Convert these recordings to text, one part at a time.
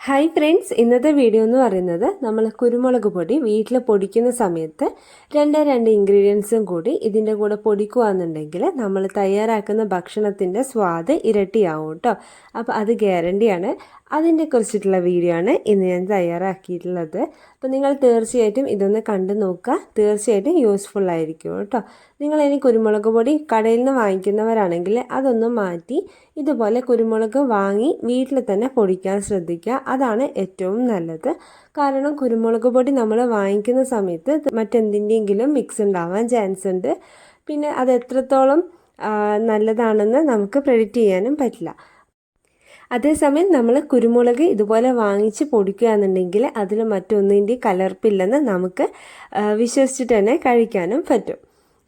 Hi friends ഇന്നത്തെ video എന്ന് പറയുന്നത് നമ്മൾ കുരുമുളക് പൊടി വീട്ടിൽ പൊടിക്കുന്ന സമയത്ത് രണ്ട് രണ്ട് ഇൻഗ്രീഡിയൻസും കൂടി ഇതിന്റെ കൂടെ പൊടിക്കുകയാണെന്നുണ്ടെങ്കിൽ നമ്മൾ തയ്യാറാക്കുന്ന ഭക്ഷണത്തിന്റെ സ്വാദ് ഇരട്ടിയാവും കേട്ടോ അപ്പോൾ അത് ഗ്യാരണ്ടിയാണ് അതിന്റെ കുറിച്ചിട്ടുള്ള വീഡിയോ ആണ് ഇന്ന് ഞാൻ തയ്യാറാക്കിയിട്ടുള്ളത്. അപ്പോൾ നിങ്ങൾ തീർച്ചയായിട്ടും ഇതൊന്ന് കണ്ടു നോക്കുക. തീർച്ചയായിട്ടും യൂസ്ഫുൾ ആയിരിക്കും കേട്ടോ നിങ്ങൾ ഇനി കുരുമുളക് പൊടി കടയിൽ നിന്ന് വാങ്ങിക്കുന്നവരാണെങ്കിൽ അതൊന്ന് മാറ്റി ഇതുപോലെ കുരുമുളക് വാങ്ങി വീട്ടിൽ തന്നെ പൊടിക്കാൻ ശ്രദ്ധിക്കുക. അതാണ് ഏറ്റവും നല്ലത്. കാരണം കുരുമുളക് പൊടി നമ്മൾ വാങ്ങിക്കുന്ന സമയത്ത് മറ്റെന്തിന്റെയെങ്കിലും മിക്സ് ഉണ്ടാവാൻ ചാൻസ് ഉണ്ട് പിന്നെ അത് എത്രത്തോളം നല്ലതാണെന്ന് നമുക്ക് പ്രെഡിക്റ്റ് ചെയ്യാനും പറ്റില്ല. അതേസമയം നമ്മൾ കുരുമുളക് ഇതുപോലെ വാങ്ങിച്ച് പൊടിക്കുകയാണെന്നുണ്ടെങ്കിൽ അതിൽ മറ്റൊന്നിന്റെ കലർപ്പില്ലെന്ന് നമുക്ക് വിശ്വസിച്ചിട്ട് തന്നെ കഴിക്കാനും പറ്റും.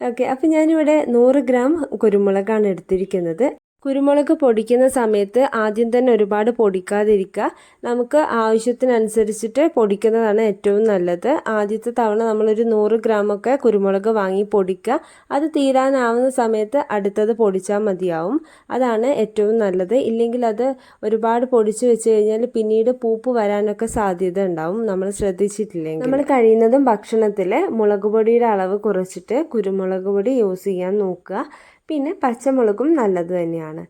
ഓക്കെ അപ്പം ഞാനിവിടെ നൂറ് ഗ്രാം കുരുമുളകാണ് എടുത്തിരിക്കുന്നത്. കുരുമുളക് പൊടിക്കുന്ന സമയത്ത് ആദ്യം തന്നെ ഒരുപാട് പൊടിക്കാതിരിക്കുക. നമുക്ക് ആവശ്യത്തിനനുസരിച്ചിട്ട് പൊടിക്കുന്നതാണ് ഏറ്റവും നല്ലത്. ആദ്യത്തെ തവണ നമ്മളൊരു നൂറ് ഗ്രാമൊക്കെ കുരുമുളക് വാങ്ങി പൊടിക്കുക. അത് തീരാനാവുന്ന സമയത്ത് അടുത്തത് പൊടിച്ചാൽ മതിയാവും. അതാണ് ഏറ്റവും നല്ലത്. ഇല്ലെങ്കിൽ അത് ഒരുപാട് പൊടിച്ചു വെച്ച് കഴിഞ്ഞാൽ പിന്നീട് പൂപ്പ് വരാനൊക്കെ സാധ്യത ഉണ്ടാവും. നമ്മൾ ശ്രദ്ധിച്ചിട്ടില്ലെങ്കിൽ. നമ്മൾ കഴിയുന്നതും ഭക്ഷണത്തിൽ മുളക് പൊടിയുടെ അളവ് കുറച്ചിട്ട് കുരുമുളക് പൊടി യൂസ് ചെയ്യാൻ നോക്കുക. പിന്നെ പച്ചമുളകും നല്ലത് തന്നെയാണ്.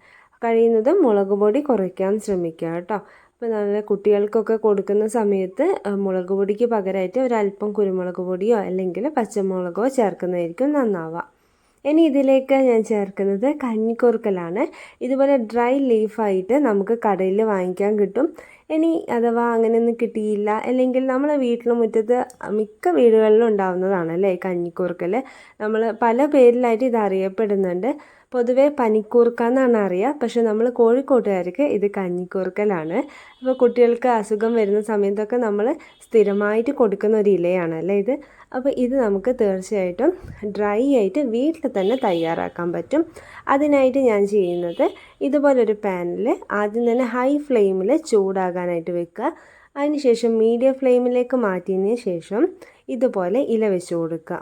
കഴിയുന്നത് മുളക് പൊടി കുറയ്ക്കാൻ ശ്രമിക്കുക കേട്ടോ. അപ്പോൾ നല്ല കുട്ടികൾക്കൊക്കെ കൊടുക്കുന്ന സമയത്ത് മുളക് പൊടിക്ക് പകരമായിട്ട് ഒരല്പം കുരുമുളക് പൊടിയോ അല്ലെങ്കിൽ പച്ചമുളകോ ചേർക്കുന്നതായിരിക്കും നന്നാവുക. ഇനി ഇതിലേക്ക് ഞാൻ ചേർക്കുന്നത് കഞ്ഞിക്കുറുക്കലാണ്. ഇതുപോലെ ഡ്രൈ ലീഫായിട്ട് നമുക്ക് കടയിൽ വാങ്ങിക്കാൻ കിട്ടും. ഇനി അഥവാ അങ്ങനെയൊന്നും കിട്ടിയില്ല അല്ലെങ്കിൽ നമ്മളെ വീട്ടിൽ മുറ്റത്ത് മിക്ക വീടുകളിലും ഉണ്ടാവുന്നതാണ് അല്ലേ കഞ്ഞിക്കൂർക്കൽ നമ്മൾ പല പേരിലായിട്ട് ഇത് അറിയപ്പെടുന്നുണ്ട്. പൊതുവെ പനിക്കൂർക്ക എന്നാണ് അറിയുക പക്ഷെ നമ്മൾ കോഴിക്കോട്ടുകാർക്ക് ഇത് കഞ്ഞിക്കൂർക്കലാണ് അപ്പോൾ കുട്ടികൾക്ക് അസുഖം വരുന്ന സമയത്തൊക്കെ നമ്മൾ സ്ഥിരമായിട്ട് കൊടുക്കുന്ന ഒരു ഇലയാണ് അല്ലേ ഇത്? അപ്പോൾ ഇത് നമുക്ക് തീർച്ചയായിട്ടും ഡ്രൈ ആയിട്ട് വീട്ടിൽ തന്നെ തയ്യാറാക്കാൻ പറ്റും. അതിനായിട്ട് ഞാൻ ചെയ്യുന്നത് ഇതുപോലൊരു പാനിൽ ആദ്യം തന്നെ ഹൈ ഫ്ലെയിമിൽ ചൂടാകാനായിട്ട് വെക്കുക. അതിനുശേഷം മീഡിയം ഫ്ലെയിമിലേക്ക് മാറ്റിയതിന് ശേഷം ഇതുപോലെ ഇല വെച്ച് കൊടുക്കുക.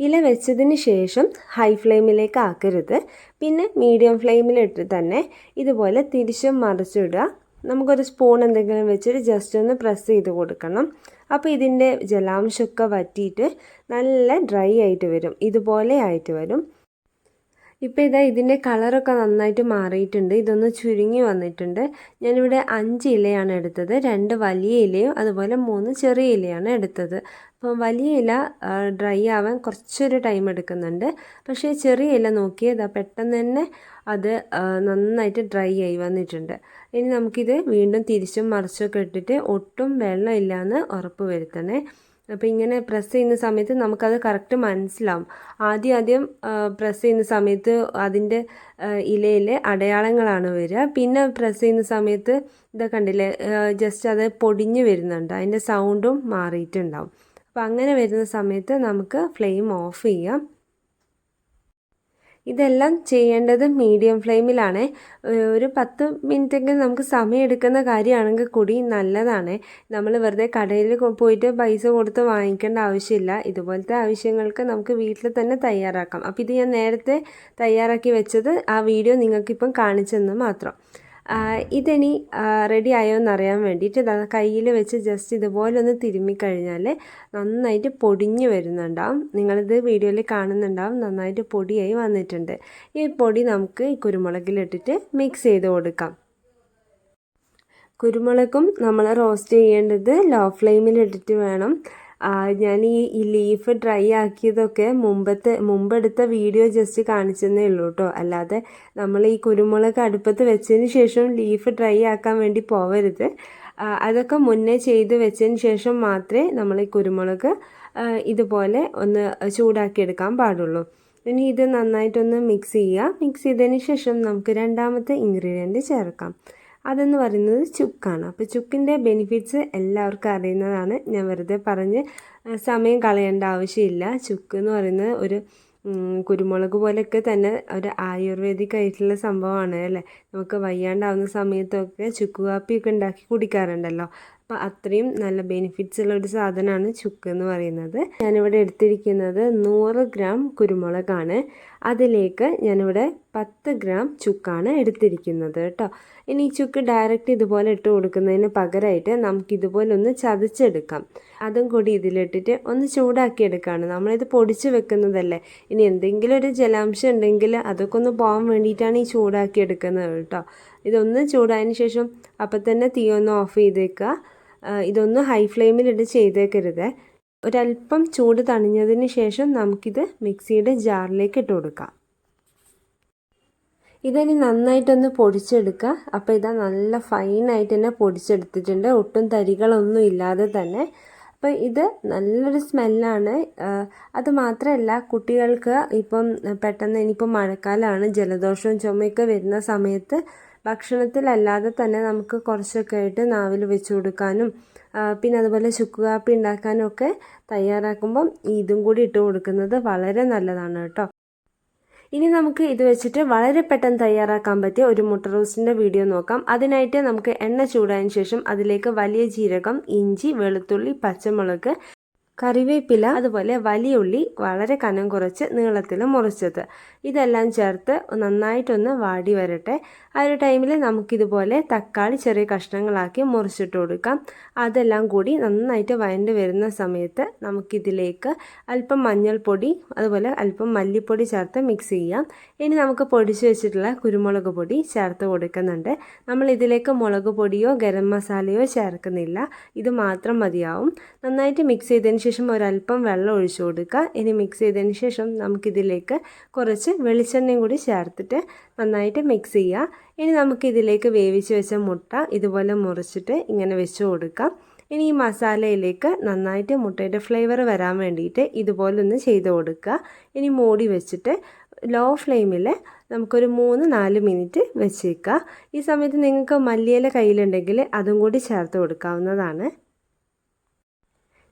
ഇല വെച്ചതിന് ശേഷം ഹൈ ഫ്ലെയിമിലേക്ക് ആക്കരുത്. പിന്നെ മീഡിയം ഫ്ലെയിമിലിട്ട് തന്നെ ഇതുപോലെ തിരിച്ചും മറിച്ചിടുക. നമുക്കൊരു സ്പൂൺ എന്തെങ്കിലും വെച്ചിട്ട് ജസ്റ്റ് ഒന്ന് പ്രസ് ചെയ്ത് കൊടുക്കണം. അപ്പോൾ ഇതിന്റെ ജലാംശമൊക്കെ വറ്റിയിട്ട് നല്ല ഡ്രൈ ആയിട്ട് വരും. ഇതുപോലെ ആയിട്ട് വരും. ഇപ്പോൾ ഇതാ ഇതിന്റെ കളറൊക്കെ നന്നായിട്ട് മാറിയിട്ടുണ്ട്. ഇതൊന്ന് ചുരുങ്ങി വന്നിട്ടുണ്ട്. ഞാനിവിടെ അഞ്ച് ഇലയാണ് എടുത്തത്. രണ്ട് വലിയ ഇലയും അതുപോലെ മൂന്ന് ചെറിയ ഇലയാണ് എടുത്തത്. അപ്പം വലിയ ഇല ഡ്രൈ ആവാൻ കുറച്ചൊരു ടൈം എടുക്കുന്നുണ്ട്. പക്ഷേ ചെറിയ ഇല നോക്കിയതാ പെട്ടെന്ന് തന്നെ അത് നന്നായിട്ട് ഡ്രൈ ആയി വന്നിട്ടുണ്ട്. ഇനി നമുക്കിത് വീണ്ടും തിരിച്ചും മറിച്ചൊക്കെ ഇട്ടിട്ട് ഒട്ടും വെള്ളം ഇല്ലയെന്ന് ഉറപ്പ് വരുത്തണേ. അപ്പോൾ ഇങ്ങനെ പ്രസ് ചെയ്യുന്ന സമയത്ത് നമുക്കത് കറക്റ്റ് മനസ്സിലാവും. ആദ്യം ആദ്യം പ്രസ് ചെയ്യുന്ന സമയത്ത് അതിന്റെ ഇലയിലെ അടയാളങ്ങളാണ് വരിക. പിന്നെ പ്രസ് ചെയ്യുന്ന സമയത്ത് ഇതൊക്കെ കണ്ടില്ലേ ജസ്റ്റ് അത് പൊടിഞ്ഞു വരുന്നുണ്ട്. അതിന്റെ സൗണ്ടും മാറിയിട്ടുണ്ടാവും. അപ്പോൾ അങ്ങനെ വരുന്ന സമയത്ത് നമുക്ക് ഫ്ലെയിം ഓഫ് ചെയ്യാം. ഇതെല്ലാം ചെയ്യേണ്ടത് മീഡിയം ഫ്ലെയിമിലാണ്. ഒരു പത്ത് മിനിറ്റെങ്കിലും നമുക്ക് സമയം എടുക്കുന്ന കാര്യമാണെങ്കിൽ കൂടി നല്ലതാണ്. നമ്മൾ വെറുതെ കടയിൽ പോയിട്ട് പൈസ കൊടുത്ത് വാങ്ങിക്കേണ്ട ആവശ്യമില്ല. ഇതുപോലത്തെ ആവശ്യങ്ങൾക്ക് നമുക്ക് വീട്ടിൽ തന്നെ തയ്യാറാക്കാം. അപ്പോൾ ഇത് ഞാൻ നേരത്തെ തയ്യാറാക്കി വെച്ചത് ആ വീഡിയോ നിങ്ങൾക്കിപ്പം കാണിച്ചെന്ന് മാത്രം. ഇതിനി റെഡി ആയോ എന്നറിയാൻ വേണ്ടിയിട്ട് കയ്യിൽ വെച്ച് ജസ്റ്റ് ഇതുപോലെ ഒന്ന് തിരുമ്മിക്കഴിഞ്ഞാൽ നന്നായിട്ട് പൊടിഞ്ഞു വരുന്നുണ്ടാവും. നിങ്ങളിത് വീഡിയോയിൽ കാണുന്നുണ്ടാവും. നന്നായിട്ട് പൊടിയായി വന്നിട്ടുണ്ട്. ഈ പൊടി നമുക്ക് ഈ കുരുമുളകിലിട്ടിട്ട് മിക്സ് ചെയ്ത് കൊടുക്കാം. കുരുമുളകും നമ്മൾ റോസ്റ്റ് ചെയ്യേണ്ടത് ലോ ഫ്ലെയിമിലിട്ടിട്ട് വേണം. ഞാൻ ഈ ഈ ലീഫ് ഡ്രൈ ആക്കിയതൊക്കെ മുമ്പത്തെ മുമ്പെടുത്ത വീഡിയോ ജസ്റ്റ് കാണിച്ചെന്നേ ഉള്ളൂ കേട്ടോ അല്ലാതെ നമ്മൾ ഈ കുരുമുളക് അടുപ്പത്ത് വെച്ചതിന് ശേഷം ലീഫ് ഡ്രൈ ആക്കാൻ വേണ്ടി പോവരുത്. അതൊക്കെ മുന്നേ ചെയ്ത് വെച്ചതിന് ശേഷം മാത്രമേ നമ്മൾ ഈ കുരുമുളക് ഇതുപോലെ ഒന്ന് ചൂടാക്കിയെടുക്കാൻ പാടുള്ളൂ. ഇനി ഇത് നന്നായിട്ടൊന്ന് മിക്സ് ചെയ്യുക മിക്സ് ചെയ്തതിന് ശേഷം നമുക്ക് രണ്ടാമത്തെ ഇൻഗ്രീഡിയന്റ് ചേർക്കാം. അതെന്ന് പറയുന്നത് ചുക്കാണ്. അപ്പോൾ ചുക്കിന്റെ ബെനിഫിറ്റ്സ് എല്ലാവർക്കും അറിയുന്നതാണ്. ഞാൻ വെറുതെ പറഞ്ഞ് സമയം കളയേണ്ട ആവശ്യമില്ല. ചുക്ക് എന്ന് പറയുന്നത് ഒരു കുരുമുളക് പോലെയൊക്കെ തന്നെ ഒരു ആയുർവേദിക് ആയിട്ടുള്ള സംഭവമാണ് അല്ലേ? നമുക്ക് വയ്യാണ്ടാവുന്ന സമയത്തൊക്കെ ചുക്ക് കാപ്പിയൊക്കെ ഉണ്ടാക്കി കുടിക്കാറുണ്ടല്ലോ. അപ്പോൾ അത്രയും നല്ല ബെനിഫിറ്റ്സ് ഉള്ള ഒരു സാധനമാണ് ചുക്ക് എന്ന് പറയുന്നത്. ഞാനിവിടെ എടുത്തിരിക്കുന്നത് നൂറ് ഗ്രാം കുരുമുളകാണ്. അതിലേക്ക് ഞാനിവിടെ പത്ത് ഗ്രാം ചുക്കാണ് എടുത്തിരിക്കുന്നത് കേട്ടോ. ഇനി ഈ ചുക്ക് ഡയറക്റ്റ് ഇതുപോലെ ഇട്ട് കൊടുക്കുന്നതിന് പകരമായിട്ട് നമുക്ക് ഇതുപോലെ ഒന്ന് ചതച്ചെടുക്കാം. അതും കൂടി ഇതിലിട്ടിട്ട് ഒന്ന് ചൂടാക്കി എടുക്കുകയാണ് നമ്മളിത് പൊടിച്ച് വെക്കുന്നതല്ലേ. ഇനി എന്തെങ്കിലും ഒരു ജലാംശം ഉണ്ടെങ്കിൽ അതൊക്കെ ഒന്ന് പോകാൻ വേണ്ടിയിട്ടാണ് ഈ ചൂടാക്കി എടുക്കുന്നത് കേട്ടോ. ഇതൊന്ന് ചൂടായതിന് ശേഷം അപ്പം തന്നെ തീ ഒന്ന് ഓഫ് ചെയ്തേക്കുക. ഇതൊന്ന് ഹൈ ഫ്ലെയിമിലിട്ട് ചെയ്തേക്കരുത്. ഒരല്പം ചൂട് തണിഞ്ഞതിന് ശേഷം നമുക്കിത് മിക്സിയുടെ ജാറിലേക്ക് ഇട്ട് കൊടുക്കാം. ഇതിനി നന്നായിട്ടൊന്ന് പൊടിച്ചെടുക്കുക. അപ്പോൾ ഇതാ നല്ല ഫൈനായിട്ട് തന്നെ പൊടിച്ചെടുത്തിട്ടുണ്ട്. ഒട്ടും തരികളൊന്നും ഇല്ലാതെ തന്നെ. അപ്പോൾ ഇത് നല്ലൊരു സ്മെല്ലാണ്. അത് മാത്രമല്ല കുട്ടികൾക്ക് ഇപ്പം പെട്ടെന്ന് ഇനിയിപ്പോൾ മഴക്കാലമാണ് ജലദോഷവും ചുമയൊക്കെ വരുന്ന സമയത്ത് ഭക്ഷണത്തിലല്ലാതെ തന്നെ നമുക്ക് കുറച്ചൊക്കെ ആയിട്ട് നാവിൽ വെച്ച് കൊടുക്കാനും പിന്നെ അതുപോലെ ചുക്ക് കാപ്പി ഉണ്ടാക്കാനൊക്കെ തയ്യാറാക്കുമ്പം ഇതും കൂടി ഇട്ട് കൊടുക്കുന്നത് വളരെ നല്ലതാണ് കേട്ടോ. ഇനി നമുക്ക് ഇത് വെച്ചിട്ട് വളരെ പെട്ടെന്ന് തയ്യാറാക്കാൻ പറ്റിയ ഒരു മുട്ട റോസ്റ്റിന്റെ വീഡിയോ നോക്കാം. അതിനായിട്ട് നമുക്ക് എണ്ണ ചൂടായതിനു ശേഷം അതിലേക്ക് വലിയ ജീരകം ഇഞ്ചി വെളുത്തുള്ളി പച്ചമുളക് കറിവേപ്പില അതുപോലെ വലിയ ഉള്ളി വളരെ കനം കുറച്ച് നീളത്തിൽ മുറിച്ചത്. ഇതെല്ലാം ചേർത്ത് നന്നായിട്ടൊന്ന് വാടി വരട്ടെ. ആ ഒരു ടൈമിൽ നമുക്കിതുപോലെ തക്കാളി ചെറിയ കഷ്ണങ്ങളാക്കി മുറിച്ചിട്ട് കൊടുക്കാം. അതെല്ലാം കൂടി നന്നായിട്ട് വഴണ്ട് വരുന്ന സമയത്ത് നമുക്കിതിലേക്ക് അല്പം മഞ്ഞൾപ്പൊടി അതുപോലെ അല്പം മല്ലിപ്പൊടി ചേർത്ത് മിക്സ് ചെയ്യാം. ഇനി നമുക്ക് പൊടിച്ച് വെച്ചിട്ടുള്ള കുരുമുളക് പൊടി ചേർത്ത് കൊടുക്കുന്നുണ്ട്. നമ്മൾ ഇതിലേക്ക് മുളക് പൊടിയോ ഗരം മസാലയോ ചേർക്കുന്നില്ല. ഇത് മാത്രം മതിയാവും. നന്നായിട്ട് മിക്സ് ചെയ്തതിന് ശേഷം ഒരല്പം വെള്ളം ഒഴിച്ചു കൊടുക്കുക. ഇനി മിക്സ് ചെയ്തതിന് ശേഷം നമുക്കിതിലേക്ക് കുറച്ച് വെളിച്ചെണ്ണയും കൂടി ചേർത്തിട്ട് നന്നായിട്ട് മിക്സ് ചെയ്യുക. ഇനി നമുക്കിതിലേക്ക് വേവിച്ച് വെച്ച മുട്ട ഇതുപോലെ മുറിച്ചിട്ട് ഇങ്ങനെ വെച്ച് കൊടുക്കാം. ഇനി ഈ മസാലയിലേക്ക് നന്നായിട്ട് മുട്ടയുടെ ഫ്ലേവർ വരാൻ വേണ്ടിയിട്ട് ഇതുപോലെ ഒന്ന് ചെയ്ത് കൊടുക്കുക. ഇനി മൂടി വെച്ചിട്ട് ലോ ഫ്ലെയിമിൽ നമുക്കൊരു മൂന്ന് നാല് മിനിറ്റ് വെച്ചേക്കുക. ഈ സമയത്ത് നിങ്ങൾക്ക് മല്ലിയില കയ്യിലുണ്ടെങ്കിൽ അതും കൂടി ചേർത്ത് കൊടുക്കാവുന്നതാണ്.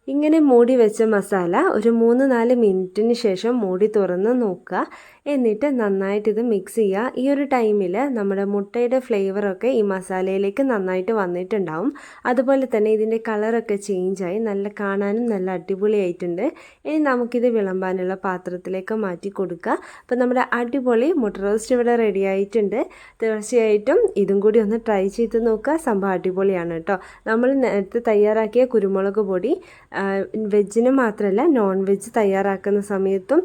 ഇങ്ങനെ മൂടി വെച്ച മസാല ഒരു മൂന്ന് നാല് മിനിറ്റിന് ശേഷം മൂടി തുറന്ന് നോക്കുക. എന്നിട്ട് നന്നായിട്ട് ഇത് മിക്സ് ചെയ്യുക. ഈ ഒരു ടൈമിൽ നമ്മുടെ മുട്ടയുടെ ഫ്ലേവറൊക്കെ ഈ മസാലയിലേക്ക് നന്നായിട്ട് വന്നിട്ടുണ്ടാവും. അതുപോലെ തന്നെ ഇതിന്റെ കളറൊക്കെ ചേഞ്ചായി നല്ല കാണാനും നല്ല അടിപൊളിയായിട്ടുണ്ട്. ഇനി നമുക്കിത് വിളമ്പാനുള്ള പാത്രത്തിലേക്ക് മാറ്റി കൊടുക്കുക. അപ്പോൾ നമ്മുടെ അടിപൊളി മുട്ട റോസ്റ്റ് ഇവിടെ റെഡി ആയിട്ടുണ്ട്. തീർച്ചയായിട്ടും ഇതും കൂടി ഒന്ന് ട്രൈ ചെയ്ത് നോക്കുക. സംഭവം അടിപൊളിയാണ് കേട്ടോ. നമ്മൾ നേരത്തെ തയ്യാറാക്കിയ കുരുമുളക് പൊടി വെജിന് മാത്രമല്ല നോൺ വെജ് തയ്യാറാക്കുന്ന സമയത്തും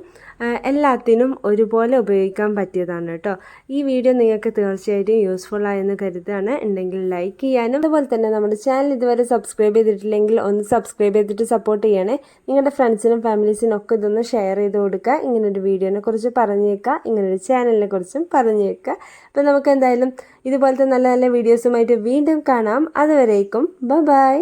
എല്ലാത്തിനും ഒരുപോലെ ഉപയോഗിക്കാൻ പറ്റിയതാണ് കേട്ടോ. ഈ വീഡിയോ നിങ്ങൾക്ക് തീർച്ചയായിട്ടും യൂസ്ഫുൾ ആയെന്ന് കരുതാണ് ഉണ്ടെങ്കിൽ ലൈക്ക് ചെയ്യാനും അതുപോലെ തന്നെ നമ്മുടെ ചാനൽ ഇതുവരെ സബ്സ്ക്രൈബ് ചെയ്തിട്ടില്ലെങ്കിൽ ഒന്ന് സബ്സ്ക്രൈബ് ചെയ്തിട്ട് സപ്പോർട്ട് ചെയ്യണേ. നിങ്ങളുടെ ഫ്രണ്ട്സിനും ഫാമിലീസിനും ഒക്കെ ഇതൊന്ന് ഷെയർ ചെയ്ത് കൊടുക്കുക. ഇങ്ങനൊരു വീഡിയോനെ കുറിച്ച് പറഞ്ഞേക്കുക. ഇങ്ങനൊരു ചാനലിനെ കുറിച്ചും പറഞ്ഞേക്കുക. അപ്പോൾ നമുക്ക് എന്തായാലും ഇതുപോലത്തെ നല്ല നല്ല വീഡിയോസുമായിട്ട് വീണ്ടും കാണാം. അതുവരേക്കും ബൈ